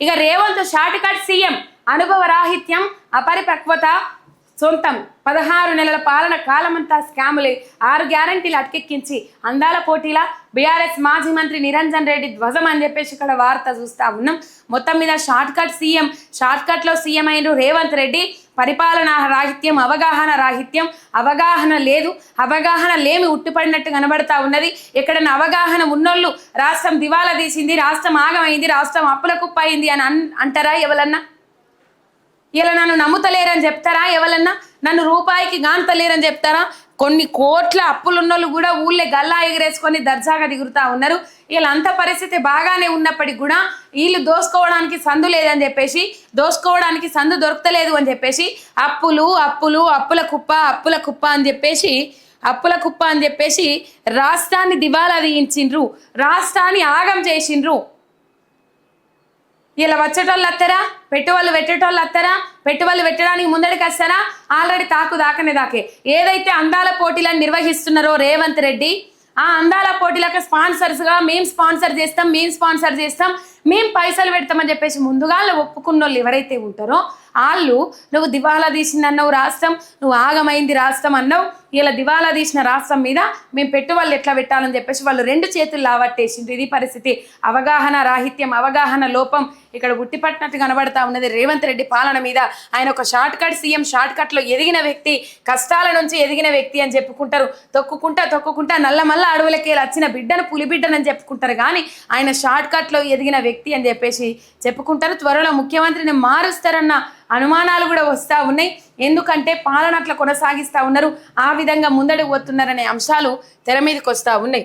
ఇక Revanth short cut CM. అనుభవ రాహిత్యం అపరిపక్వత సొంతం పదహారు నెలల పాలన కాలమంతా స్కాములే. ఆరు గ్యారంటీలు అటకెక్కించి అందాల పోటీల బీఆర్ఎస్ మాజీ మంత్రి నిరంజన్ రెడ్డి ధ్వజం అని చెప్పేసి ఇక్కడ వార్త చూస్తా ఉన్నాం. మొత్తం మీద షార్ట్ కట్ సీఎం షార్ట్ కట్లో సీఎం అయిన రేవంత్ రెడ్డి. పరిపాలనా రాహిత్యం అవగాహన రాహిత్యం. అవగాహన లేదు అవగాహన లేమి ఉట్టిపడినట్టు కనబడతా ఉన్నది. ఎక్కడైనా అవగాహన ఉన్నోళ్ళు రాష్ట్రం దివాలా తీసింది రాష్ట్రం ఆగమైంది రాష్ట్రం అప్పుల కుప్ప అయింది అని అన్- అంటారా ఎవరన్నా? ఇలా నన్ను నమ్ముతలేరని చెప్తారా? ఎవరన్నా నన్ను రూపాయికి గాంతలేరని చెప్తారా? కొన్ని కోట్ల అప్పులున్నోళ్ళు కూడా ఊళ్ళే గల్లా ఎగరేసుకొని దర్జాగా దిగురుతా ఉన్నారు. వీళ్ళంత పరిస్థితి బాగానే ఉన్నప్పటికి కూడా వీళ్ళు దోసుకోవడానికి సందు లేదని చెప్పేసి దోసుకోవడానికి సందు దొరకలేదు అని చెప్పేసి అప్పులు అప్పులు అప్పుల కుప్ప అప్పుల కుప్ప అని చెప్పేసి అప్పుల కుప్ప అని చెప్పేసి రాష్ట్రాన్ని దివాలా తీయించిండ్రు. రాష్ట్రాన్ని ఆగం చేసిండ్రు. ఇలా వచ్చేటోళ్ళు వస్తారా పెట్టుబడులు పెట్టేటోళ్ళు వస్తారా పెట్టుబడులు పెట్టడానికి ముందడికి వస్తారా? ఆల్రెడీ తాకు దాకనే దాకే. ఏదైతే అందాల పోటీలను నిర్వహిస్తున్నారో రేవంత్ రెడ్డి ఆ అందాల పోటీలకు స్పాన్సర్స్గా మేము స్పాన్సర్ చేస్తాం మేము స్పాన్సర్ చేస్తాం మేము పైసలు పెడతామని చెప్పేసి ముందుగా ఒప్పుకున్న వాళ్ళు ఎవరైతే ఉంటారో వాళ్ళు నువ్వు దివాలా తీసిందన్నావు రాష్ట్రం నువ్వు ఆగమైంది రాష్ట్రం అన్నావు ఇలా దివాలా తీసిన రాష్ట్రం మీద మేము పెట్టుబడులు ఎట్లా పెట్టాలని చెప్పేసి వాళ్ళు రెండు చేతులు లావట్టేసిండ్రు. ఇది పరిస్థితి. అవగాహన రాహిత్యం అవగాహన లోపం ఇక్కడ గుట్టిపట్టినట్టు కనబడతా ఉన్నది. రేవంత్ రెడ్డి పాలన మీద ఆయన ఒక షార్ట్ కట్ సీఎం షార్ట్ కట్లో ఎదిగిన వ్యక్తి కష్టాల నుంచి ఎదిగిన వ్యక్తి అని చెప్పుకుంటారు. తొక్కుకుంటా తొక్కుకుంటా నల్లమల్ల అడవులకి వచ్చిన బిడ్డను పులిబిడ్డనని చెప్పుకుంటారు. కానీ ఆయన షార్ట్ కట్లో ఎదిగిన వ్యక్తి అని చెప్పేసి చెప్పుకుంటారు. త్వరలో ముఖ్యమంత్రిని మారుస్తారన్న అనుమానాలు కూడా వస్తూ ఉన్నాయి. ఎందుకంటే పాలన అట్లా కొనసాగిస్తూ ఉన్నారు. ఆ విధంగా ముందడుగు పోతున్నారనే అంశాలు తెర మీదకి వస్తూ ఉన్నాయి.